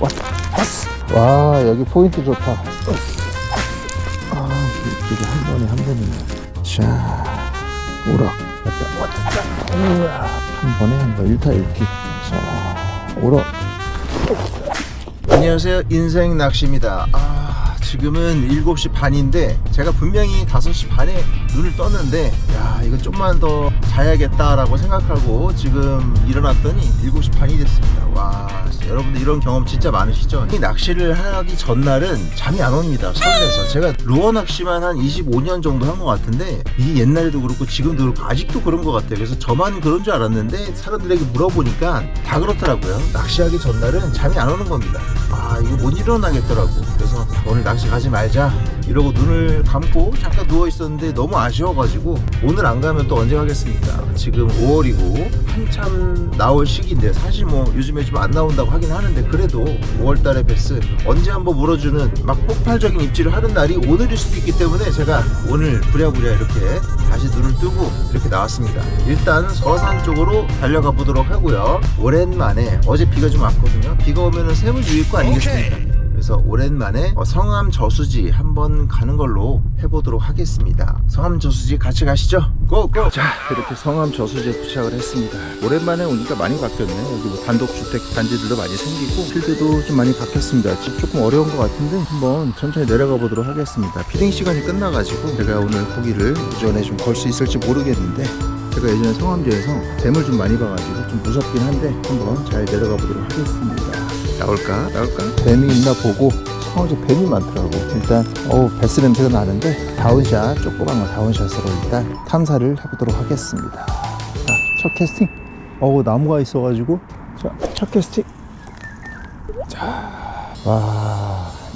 와 여기 포인트 좋다. 아 이게 한 번에 한 번이네. 자 우럭. 왔다 한 번에 한번. 1타 1기 자 우럭. 안녕하세요. 인생 낚시입니다. 아 지금은 7시 반인데 제가 분명히 5시 반에 눈을 떴는데 야 이거 좀만 더 자야겠다라고 생각하고 지금 일어났더니 7시 반이 됐습니다. 와 여러분들 이런 경험 진짜 많으시죠? 이 낚시를 하기 전날은 잠이 안 옵니다. 설레서. 제가 루어 낚시만 한 25년 정도 한 것 같은데 이게 옛날에도 그렇고 지금도 그렇고 아직도 그런 것 같아요. 그래서 저만 그런 줄 알았는데 사람들에게 물어보니까 다 그렇더라고요. 낚시하기 전날은 잠이 안 오는 겁니다. 아 이거 못 일어나겠더라고. 그래서 오늘 낚시 가지 말자. 이러고 눈을 감고 잠깐 누워 있었는데 너무 아쉬워가지고 오늘 안 가면 또 언제 가겠습니까? 지금 5월이고 한참 나올 시기인데 사실 뭐 요즘에 좀 안 나온다고 하긴 하는데 그래도 5월달에 베스 언제 한번 물어주는 막 폭발적인 입질을 하는 날이 오늘일 수도 있기 때문에 제가 오늘 부랴부랴 이렇게 다시 눈을 뜨고 이렇게 나왔습니다. 일단 서산 쪽으로 달려가 보도록 하고요. 오랜만에 어제 비가 좀 왔거든요. 비가 오면은 샘을 유일 거 아니겠습니까 그래서 오랜만에 어, 성암 저수지 한번 가는 걸로 해보도록 하겠습니다. 성암 저수지 같이 가시죠. 고고! 자, 이렇게 성암 저수지에 도착을 했습니다. 오랜만에 오니까 많이 바뀌었네. 여기 뭐 단독주택 단지들도 많이 생기고 필드도 좀 많이 바뀌었습니다. 집 조금 어려운 것 같은데 한번 천천히 내려가 보도록 하겠습니다. 피딩 시간이 끝나가지고 제가 오늘 고기를 오전에 좀 걸 수 있을지 모르겠는데 제가 예전에 성암지에서 뱀을 좀 많이 봐가지고 좀 무섭긴 한데 한번 잘 내려가 보도록 하겠습니다. 나올까? 나올까? 뱀이 있나 보고 성암지 뱀이 많더라고. 일단 어우 베스 냄새가 나는데 다운샷 조그만 거 다운샷으로 일단 탐사를 해보도록 하겠습니다. 자, 첫 캐스팅. 어우 나무가 있어가지고 자, 첫 캐스팅. 자, 와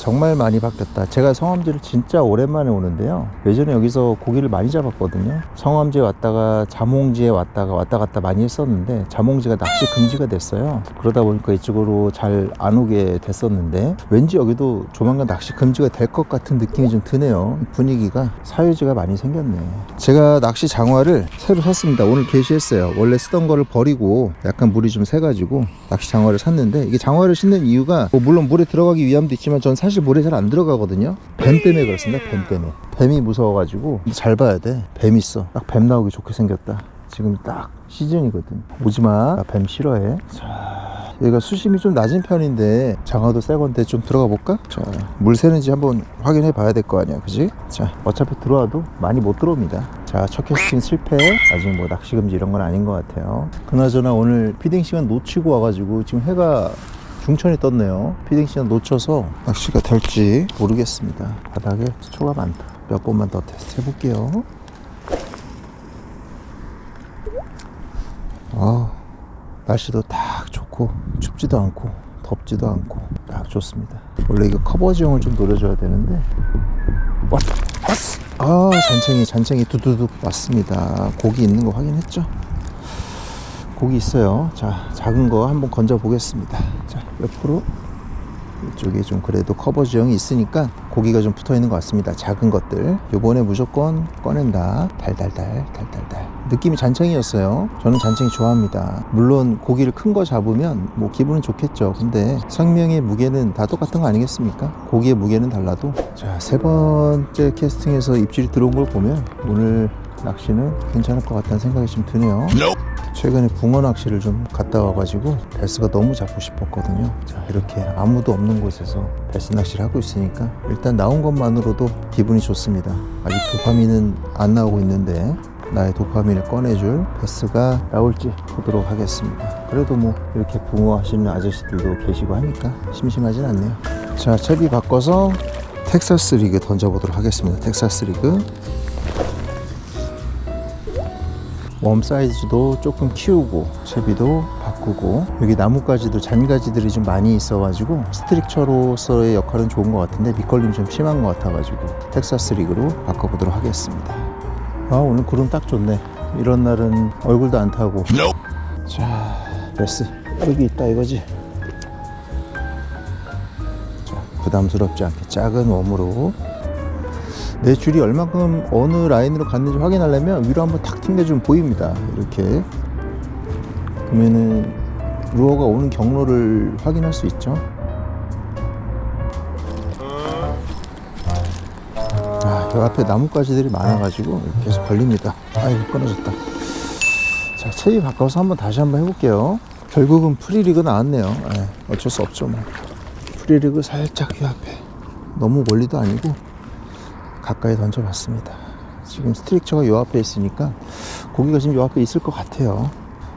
정말 많이 바뀌었다. 제가 성암지를 진짜 오랜만에 오는데요. 예전에 여기서 고기를 많이 잡았거든요. 성암지에 왔다가 자몽지에 왔다가 왔다 갔다 많이 했었는데 자몽지가 낚시 금지가 됐어요. 그러다 보니까 이쪽으로 잘 안 오게 됐었는데 왠지 여기도 조만간 낚시 금지가 될 것 같은 느낌이 좀 드네요. 분위기가 사유지가 많이 생겼네. 제가 낚시 장화를 새로 샀습니다. 오늘 게시했어요. 원래 쓰던 거를 버리고 약간 물이 좀 새가지고 낚시 장화를 샀는데 이게 장화를 신는 이유가 뭐 물론 물에 들어가기 위함도 있지만 전 사실 물에 잘 안 들어가거든요. 뱀 때문에 그렇습니다. 뱀 때문에. 뱀이 무서워가지고 잘 봐야 돼. 뱀 있어. 딱 뱀 나오기 좋게 생겼다. 지금 딱 시즌이거든. 오지마. 나 뱀 싫어해. 자, 얘가 수심이 좀 낮은 편인데 장화도 새 건데 좀 들어가 볼까? 자, 물 새는지 한번 확인해 봐야 될 거 아니야, 그지? 자, 어차피 들어와도 많이 못 들어옵니다. 자, 첫 캐스팅 실패. 아직 뭐 낚시 금지 이런 건 아닌 것 같아요. 그나저나 오늘 피딩 시간 놓치고 와가지고 지금 해가 중천이 떴네요. 피딩 시간 놓쳐서 낚시가 될지 모르겠습니다. 바닥에 수초가 많다. 몇 번만 더 테스트 해볼게요. 아, 날씨도 딱 좋 고 춥지도 않고 덥지도 않고 딱 좋습니다. 원래 이거 커버지형을 좀 노려줘야 되는데. 아 잔챙이 잔챙이 두두둑 왔습니다. 고기 있는 거 확인했죠? 고기 있어요. 자 작은 거 한번 건져 보겠습니다. 자 옆으로 이쪽에 좀 그래도 커버 지형이 있으니까 고기가 좀 붙어 있는 것 같습니다. 작은 것들. 요번에 무조건 꺼낸다. 달달달, 달달달. 느낌이 잔챙이였어요. 저는 잔챙이 좋아합니다. 물론 고기를 큰 거 잡으면 뭐 기분은 좋겠죠. 근데 생명의 무게는 다 똑같은 거 아니겠습니까? 고기의 무게는 달라도. 자, 세 번째 캐스팅에서 입질이 들어온 걸 보면 오늘 낚시는 괜찮을 것 같다는 생각이 좀 드네요. 최근에 붕어 낚시를 좀 갔다 와가지고 베스가 너무 잡고 싶었거든요. 자, 이렇게 아무도 없는 곳에서 베스 낚시를 하고 있으니까 일단 나온 것만으로도 기분이 좋습니다. 아직 도파민은 안 나오고 있는데 나의 도파민을 꺼내줄 베스가 나올지 보도록 하겠습니다. 그래도 뭐 이렇게 붕어 하시는 아저씨들도 계시고 하니까 심심하진 않네요. 자, 채비 바꿔서 텍사스 리그 던져보도록 하겠습니다. 텍사스 리그. 웜 사이즈도 조금 키우고 채비도 바꾸고 여기 나뭇가지도 잔가지들이 좀 많이 있어가지고 스트릭처로서의 역할은 좋은 것 같은데 밑걸림 좀 심한 것 같아가지고 텍사스 리그로 바꿔보도록 하겠습니다. 아 오늘 구름 딱 좋네. 이런 날은 얼굴도 안 타고. 자 베스. 여기 있다 이거지? 자 부담스럽지 않게 작은 웜으로 내 줄이 얼만큼 어느 라인으로 갔는지 확인하려면 위로 한번 탁 튕겨주면 보입니다. 이렇게. 그러면은 루어가 오는 경로를 확인할 수 있죠? 아, 이 앞에 나뭇가지들이 많아가지고 계속 걸립니다. 아이고 끊어졌다. 자 채비 바꿔서 한번 다시 한번 해볼게요. 결국은 프리리그 나왔네요. 네, 어쩔 수 없죠 뭐. 프리리그 살짝 이 앞에. 너무 멀리도 아니고. 가까이 던져봤습니다. 지금 스트릭처가 요 앞에 있으니까 고기가 지금 요 앞에 있을 것 같아요.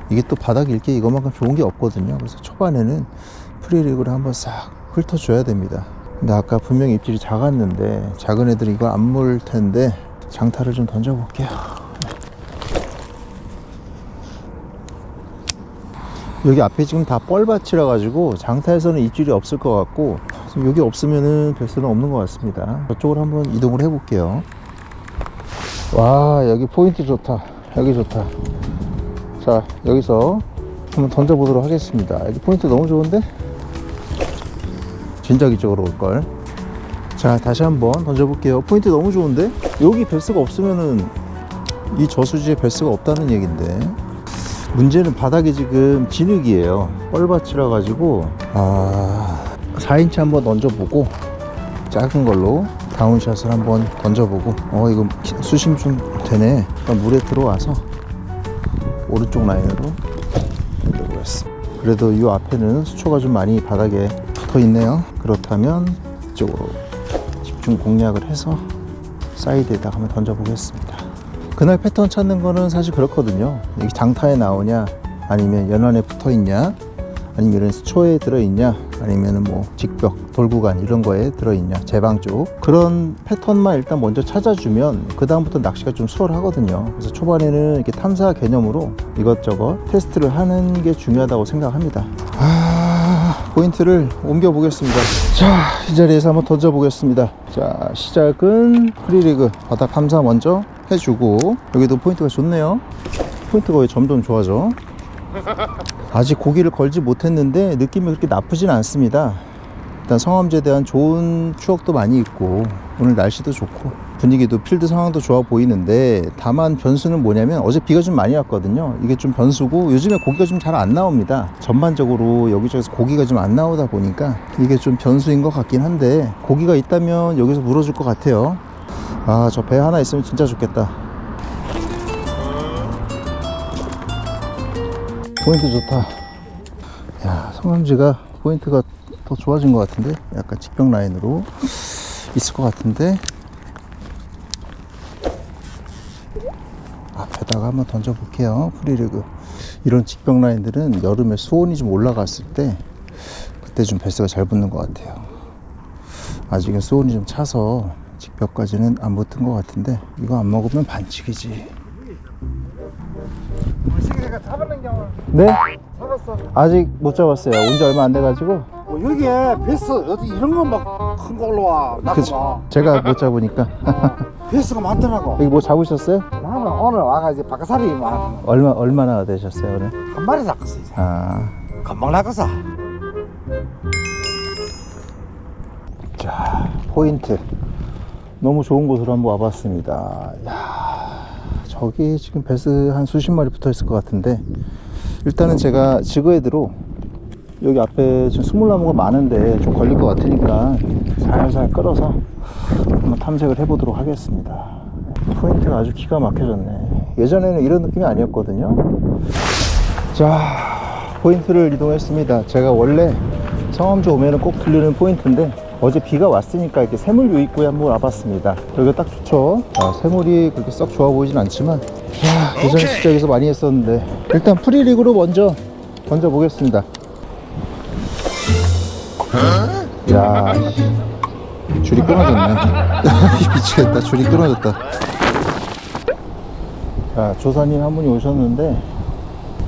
이게 또 바닥 일게 이거만큼 좋은 게 없거든요. 그래서 초반에는 프리리그를 한번 싹 훑어줘야 됩니다. 근데 아까 분명히 입질이 작았는데 작은 애들이 이거 안 물 텐데 장타를 좀 던져 볼게요. 여기 앞에 지금 다 뻘밭이라 가지고 장타에서는 입질이 없을 것 같고 지금 여기 없으면은 별수는 없는 것 같습니다. 저쪽으로 한번 이동을 해 볼게요. 와 여기 포인트 좋다. 여기 좋다. 자 여기서 한번 던져 보도록 하겠습니다. 여기 포인트 너무 좋은데? 진작 이쪽으로 올걸. 자 다시 한번 던져 볼게요. 포인트 너무 좋은데? 여기 벨스가 없으면은 이 저수지에 벨스가 없다는 얘긴데 문제는 바닥이 지금 진흙이에요. 뻘밭이라 가지고 아 4인치 한번 던져보고 작은 걸로 다운샷을 한번 던져보고 어 이거 수심 좀 되네. 일단 물에 들어와서 오른쪽 라인으로 던져보겠습니다. 그래도 이 앞에는 수초가 좀 많이 바닥에 붙어 있네요. 그렇다면 이쪽으로 집중 공략을 해서 사이드에다가 한번 던져보겠습니다. 그날 패턴 찾는 거는 사실 그렇거든요. 여기 장타에 나오냐, 아니면 연안에 붙어 있냐, 아니면 이런 수초에 들어 있냐, 아니면은 뭐 직벽, 돌구간 이런 거에 들어 있냐, 제방 쪽 그런 패턴만 일단 먼저 찾아주면 그 다음부터 낚시가 좀 수월하거든요. 그래서 초반에는 이렇게 탐사 개념으로 이것저것 테스트를 하는 게 중요하다고 생각합니다. 아, 포인트를 옮겨 보겠습니다. 자, 이 자리에서 한번 던져 보겠습니다. 자, 시작은 프리리그 바닥 탐사 먼저 해주고 여기도 포인트가 좋네요. 포인트가 왜 점점 좋아져? 아직 고기를 걸지 못했는데 느낌이 그렇게 나쁘진 않습니다. 일단 성암제에 대한 좋은 추억도 많이 있고 오늘 날씨도 좋고 분위기도 필드 상황도 좋아 보이는데 다만 변수는 뭐냐면 어제 비가 좀 많이 왔거든요. 이게 좀 변수고 요즘에 고기가 좀 잘 안 나옵니다. 전반적으로 여기저기서 고기가 좀 안 나오다 보니까 이게 좀 변수인 것 같긴 한데 고기가 있다면 여기서 물어줄 것 같아요. 아 저 배 하나 있으면 진짜 좋겠다. 포인트 좋다. 야, 성남지가 포인트가 더 좋아진 것 같은데? 약간 직벽 라인으로 있을 것 같은데? 앞에다가 한번 던져 볼게요. 프리리그. 이런 직벽 라인들은 여름에 수온이 좀 올라갔을 때 그때 좀 배스가 잘 붙는 것 같아요. 아직은 수온이 좀 차서 직벽까지는 안 붙은 것 같은데 이거 안 먹으면 반칙이지. 네? 잡았어. 아직 못 잡았어요. 온 지 얼마 안 돼가지고. 뭐 여기에 베스 어디 이런 거 막 큰 거 올라와. 그쵸. 제가 못 잡으니까. 베스가 많더라고. 여기 뭐 잡으셨어요? 나는 오늘 와가 이제 바깥살이 막한 얼마, 얼마나 되셨어요, 오늘? 마리 낚았어 이제. 아. 금방 낚았어. 자, 포인트. 너무 좋은 곳으로 한번 와봤습니다. 야 저기 지금 배스 한 수십 마리 붙어 있을 것 같은데, 일단은 제가 지그헤드로 여기 앞에 지금 스물나무가 많은데 좀 걸릴 것 같으니까 살살 끌어서 한번 탐색을 해보도록 하겠습니다. 포인트가 아주 기가 막혀졌네. 예전에는 이런 느낌이 아니었거든요. 자, 포인트를 이동했습니다. 제가 원래 성암주 오면은 꼭 들르는 포인트인데 어제 비가 왔으니까 이렇게 새물 유입구에 한번 와봤습니다. 여기가 딱 좋죠. 아, 새물이 그렇게 썩 좋아 보이진 않지만 야, 예전에 진짜 여기서 많이 했었는데 일단 프리리그로 먼저 던져 보겠습니다. 야, 줄이 끊어졌네. 미치겠다. 줄이 끊어졌다. 자, 조사님 한 분이 오셨는데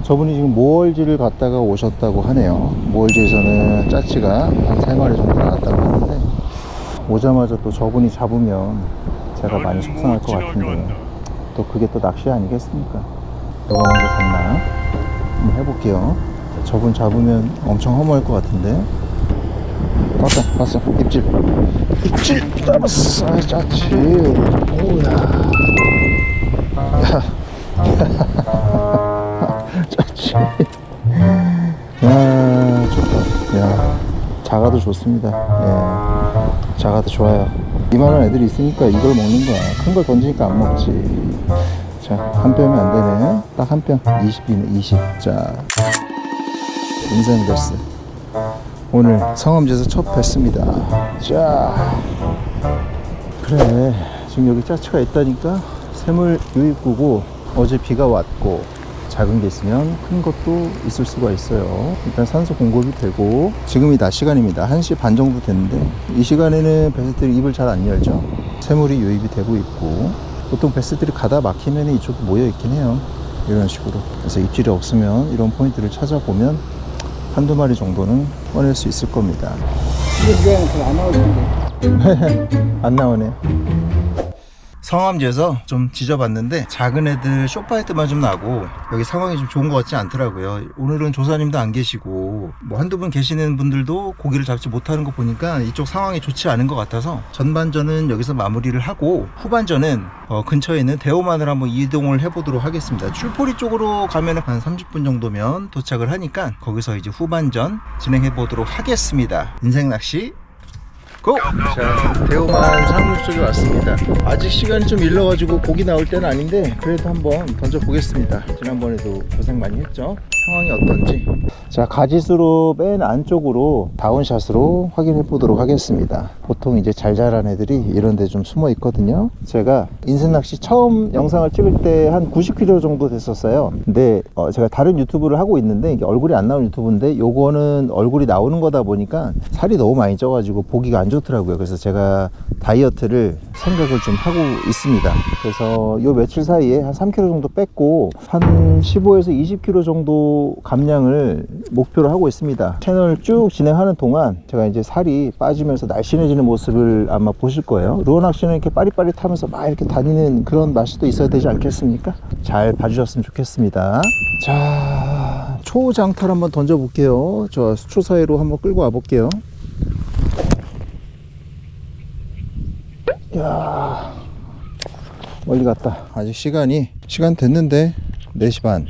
저분이 지금 모월지를 갔다가 오셨다고 하네요. 모월지에서는 짜치가 한 3마리 정도 나왔다고 하는데 오자마자 또 저분이 잡으면 제가 많이 속상할 것 같은데 또 그게 또 낚시 아니겠습니까? 누가 먼저 잡나? 한번 해볼게요. 저분 잡으면 엄청 허무할 것 같은데 봤어 봤어 입질 입질 잡았어 아, 짜치 오야 야. 야, 좋다. 야, 자가도 좋습니다. 예. 자가도 좋아요. 이만한 애들이 있으니까 이걸 먹는 거야. 큰 걸 던지니까 안 먹지. 자, 한 뼘이 안 되네. 딱 한 뼘. 20이네, 20. 자, 인생 베스. 오늘 성암지에서 첫 뵀습니다. 자, 그래. 지금 여기 짜치가 있다니까 새물 유입구고 어제 비가 왔고 작은 게 있으면 큰 것도 있을 수가 있어요. 일단 산소 공급이 되고 지금이 낮 시간입니다. 1시 반 정도 됐는데 이 시간에는 베스들이 입을 잘 안 열죠. 새물이 유입이 되고 있고 보통 베스들이 가다 막히면 이쪽에 모여 있긴 해요. 이런 식으로. 그래서 입질이 없으면 이런 포인트를 찾아보면 한두 마리 정도는 꺼낼 수 있을 겁니다. 이게 그안 나올 텐데. 안 나오네. 성암지에서 좀 지져봤는데 작은 애들 쇼파이트만 좀 나고 여기 상황이 좀 좋은 것 같지 않더라고요. 오늘은 조사님도 안 계시고 뭐 한두 분 계시는 분들도 고기를 잡지 못하는 거 보니까 이쪽 상황이 좋지 않은 것 같아서 전반전은 여기서 마무리를 하고 후반전은 어, 근처에 있는 대호만을 한번 이동을 해보도록 하겠습니다. 출포리 쪽으로 가면 한 30분 정도면 도착을 하니까 거기서 이제 후반전 진행해 보도록 하겠습니다. 인생 낚시 고! 자, 대호만 사물 쪽에 왔습니다. 아직 시간이 좀 일러가지고 고기 나올 때는 아닌데 그래도 한번 던져보겠습니다. 지난번에도 고생 많이 했죠? 상황이 어떤지. 자, 가지수로 맨 안쪽으로 다운샷으로 확인해 보도록 하겠습니다. 보통 이제 잘 자란 애들이 이런 데 좀 숨어 있거든요. 제가 인생 낚시 처음 영상을 찍을 때 한 90kg 정도 됐었어요. 근데 어, 제가 다른 유튜브를 하고 있는데 이게 얼굴이 안 나오는 유튜브인데 요거는 얼굴이 나오는 거다 보니까 살이 너무 많이 쪄가지고 보기가 안 좋더라고요. 그래서 제가 다이어트를 생각을 좀 하고 있습니다. 그래서 요 며칠 사이에 한 3kg 정도 뺐고 한 15에서 20kg 감량을 목표로 하고 있습니다. 채널 쭉 진행하는 동안 제가 이제 살이 빠지면서 날씬해지는 모습을 아마 보실 거예요. 루어 낚시는 이렇게 빠릿빠릿하면서 막 이렇게 다니는 그런 맛이 또 있어야 되지 않겠습니까? 잘 봐주셨으면 좋겠습니다. 자, 초장탈 한번 던져 볼게요. 저 수초 사이로 한번 끌고 와 볼게요. 야 멀리 갔다. 아직 시간이 시간 됐는데 4시 반.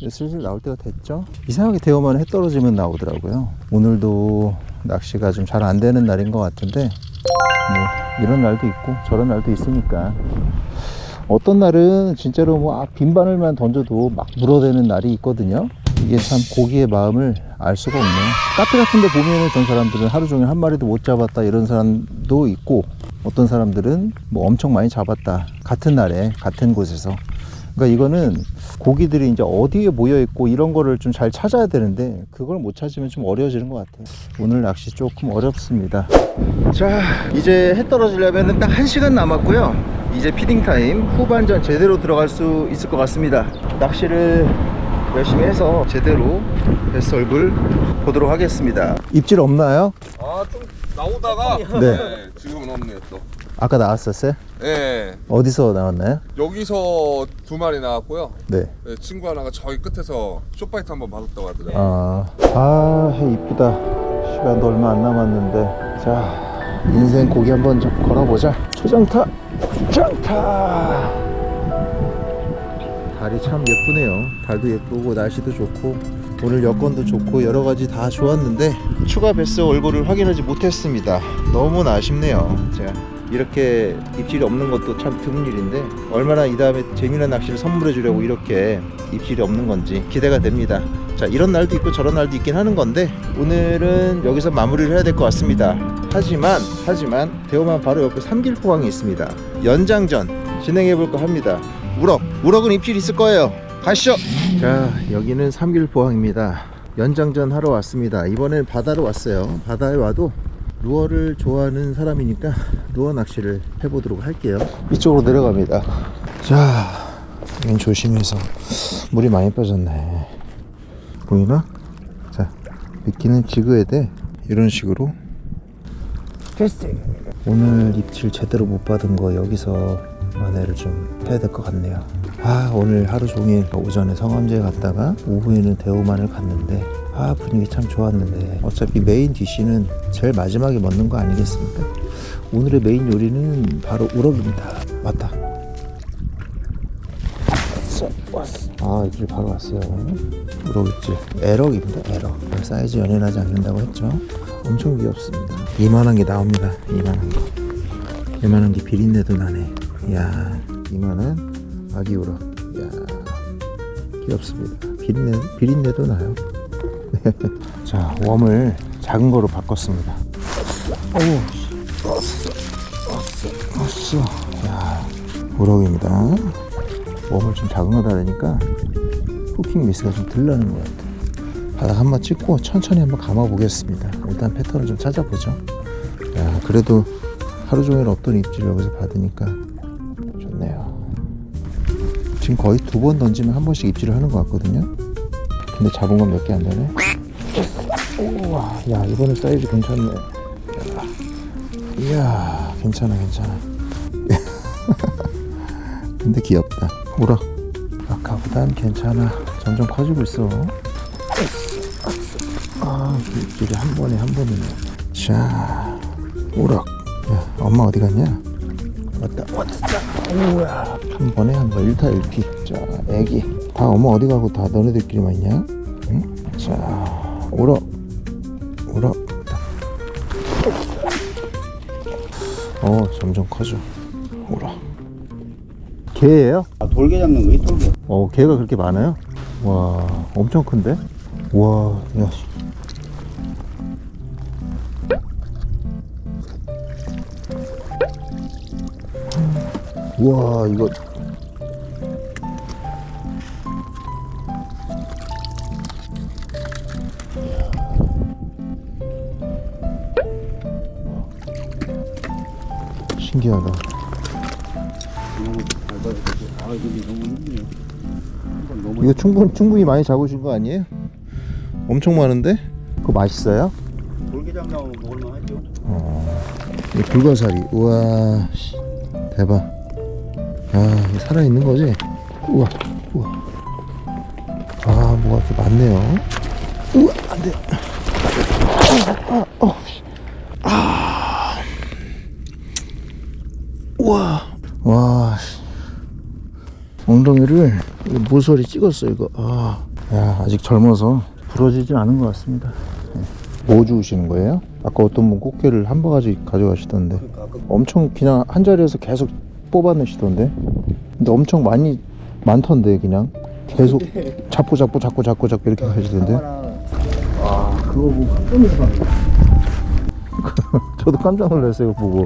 이제 슬슬 나올 때가 됐죠. 이상하게 대어만 해 떨어지면 나오더라고요. 오늘도 낚시가 좀 잘 안 되는 날인 것 같은데 뭐 이런 날도 있고 저런 날도 있으니까 어떤 날은 진짜로 뭐 아, 빈 바늘만 던져도 막 물어대는 날이 있거든요. 이게 참 고기의 마음을 알 수가 없네요. 카페 같은 데 보면은 어떤 사람들은 하루 종일 한 마리도 못 잡았다 이런 사람도 있고 어떤 사람들은 뭐 엄청 많이 잡았다. 같은 날에 같은 곳에서. 그러니까 이거는 고기들이 이제 어디에 모여 있고 이런 거를 좀 잘 찾아야 되는데 그걸 못 찾으면 좀 어려워지는 것 같아요. 오늘 낚시 조금 어렵습니다. 자, 이제 해 떨어지려면 딱 1시간 남았고요. 이제 피딩 타임 후반전 제대로 들어갈 수 있을 것 같습니다. 낚시를 열심히 해서 제대로 얼굴 보도록 하겠습니다. 입질 없나요? 아 좀 나오다가 네. 지금은 없네요 또. 아까 나왔었어요? 네 어디서 나왔나요? 여기서 두 마리 나왔고요. 네. 네, 친구 하나가 저기 끝에서 쇼파이트 한번 받았다고 하더라고요. 아, 아, 해 이쁘다. 시간도 얼마 안 남았는데. 자, 인생 고기 한번 좀 걸어보자. 초장타, 초장타. 달이 참 예쁘네요. 달도 예쁘고 날씨도 좋고 오늘 여건도 좋고 여러 가지 다 좋았는데 추가 베스 얼굴을 확인하지 못했습니다. 너무 아쉽네요. 제가 이렇게 입질이 없는 것도 참 드문 일인데 얼마나 이 다음에 재미난 낚시를 선물해 주려고 이렇게 입질이 없는 건지 기대가 됩니다. 자 이런 날도 있고 저런 날도 있긴 하는 건데 오늘은 여기서 마무리를 해야 될 것 같습니다. 하지만 하지만 대호만 바로 옆에 삼길포항이 있습니다. 연장전 진행해 볼까 합니다. 우럭 우럭은 입질 있을 거예요. 가시죠. 자 여기는 삼길포항입니다. 연장전 하러 왔습니다. 이번엔 바다로 왔어요. 바다에 와도 루어를 좋아하는 사람이니까 루어 낚시를 해보도록 할게요. 이쪽으로 내려갑니다. 자, 여긴 조심해서 물이 많이 빠졌네. 보이나? 자, 미끼는 지그해야 돼. 이런 식으로. 오늘 입질 제대로 못 받은 거 여기서 만회를 좀 해야 될 것 같네요. 아, 오늘 하루 종일 오전에 성암제에 갔다가 오후에는 대호만을 갔는데 아, 분위기 참 좋았는데 어차피 메인 디쉬는 제일 마지막에 먹는 거 아니겠습니까? 오늘의 메인 요리는 바로 우럭입니다. 맞다. 왔어. 아, 입질 바로 왔어요. 우럭 입질. 에럭입니다, 에럭. 사이즈 연연하지 않는다고 했죠. 엄청 귀엽습니다. 이만한 게 나옵니다. 이만한 거. 이만한 게 비린내도 나네. 이야, 이만한 아기 우럭. 이야, 귀엽습니다. 비린내, 비린내도 나요. 자, 웜을 작은 거로 바꿨습니다. 오, 왔어. 야, 우럭입니다. 웜을 좀 작은 거 달으니까 후킹 미스가 좀 덜 나는 것 같아요. 바닥 한 번 찍고 천천히 한번 감아 보겠습니다. 일단 패턴을 좀 찾아보죠. 야, 그래도 하루 종일 없던 입질 여기서 받으니까 좋네요. 지금 거의 두 번 던지면 한 번씩 입질을 하는 것 같거든요. 근데 잡은 건 몇 개 안 되네. 우와, 야, 이번에 사이즈 괜찮네. 야, 이야, 괜찮아, 괜찮아. 근데 귀엽다. 우럭. 아까보단 괜찮아. 점점 커지고 있어. 아, 입질이 한 번에 한 번이네. 자, 우럭. 야, 엄마 어디 갔냐? 왔다, 왔다. 우와. 한 번에 한 번, 1타 1피. 자, 애기. 다 엄마 어디 가고 다 너네들끼리만 있냐? 응? 자, 우럭. 우럭. 어, 점점 커져. 우럭. 개예요? 아, 돌게 잡는 거이 돌게. 어, 개가 그렇게 많아요? 와, 엄청 큰데? 와, 야, 씨. 와, 이거. 신기하다. 거 이거 충분, 충분히 많이 잡으신 거 아니에요? 엄청 많은데? 그거 맛있어요? 돌게 잡나면 먹을만 하죠. 어, 이 붉은 살이. 우와, 씨, 대박. 아, 이거 살아있는 거지? 우와, 우와. 아, 뭐가 이렇게 많네요. 우와, 안 돼. 아, 아, 어, 씨. 아. 우와. 와, 씨. 엉덩이를 이 모서리 찍었어, 이거. 아, 야, 아직 젊어서 부러지진 않은 것 같습니다. 뭐 주우시는 거예요? 아까 어떤 분 꽃게를 한 바가지 가져가시던데 그러니까 엄청 그냥 한 자리에서 계속 뽑아내시던데 근데 엄청 많이 많던데 그냥 계속 잡고 잡고 잡고 잡고 잡고 이렇게 하시던데 아, 그거 보고 깜짝 놀랐어. 저도 깜짝 놀랐어요 보고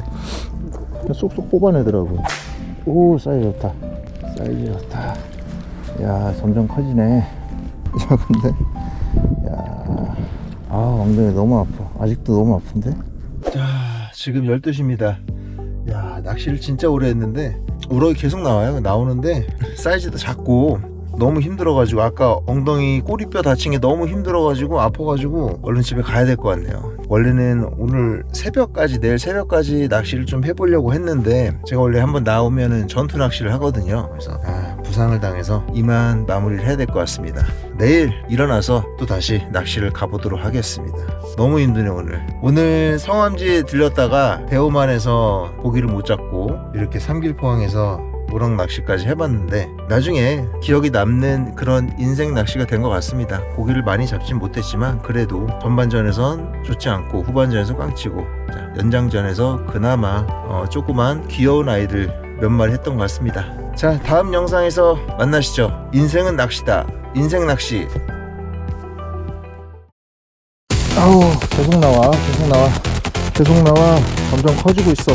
쏙쏙 뽑아내더라고. 오 사이즈 좋다. 사이즈 좋다. 야 점점 커지네. 야 근데 야, 아 엉덩이 너무 아파. 아직도 너무 아픈데? 자 지금 12시입니다. 야 낚시를 진짜 오래 했는데 우럭이 계속 나와요 나오는데. 사이즈도 작고 너무 힘들어가지고 아까 엉덩이 꼬리뼈 다친 게 너무 힘들어가지고 아파가지고 얼른 집에 가야 될 것 같네요 원래는 오늘 새벽까지 내일 새벽까지 낚시를 좀 해보려고 했는데 제가 원래 한번 나오면은 전투 낚시를 하거든요. 그래서 아, 부상을 당해서 이만 마무리를 해야 될 것 같습니다. 내일 일어나서 또 다시 낚시를 가보도록 하겠습니다. 너무 힘드네 오늘. 오늘 성암지에 들렸다가 대호만에서 고기를 못 잡고 이렇게 삼길포항에서 우럭 낚시까지 해봤는데 나중에 기억이 남는 그런 인생 낚시가 된 것 같습니다. 고기를 많이 잡진 못했지만 그래도 전반전에선 좋지 않고 후반전에서 꽝치고 자, 연장전에서 그나마 어, 조그만 귀여운 아이들 몇 마리 했던 것 같습니다. 자 다음 영상에서 만나시죠. 인생은 낚시다. 인생 낚시. 아우 계속 나와 계속 나와. 계속 나와. 점점 커지고 있어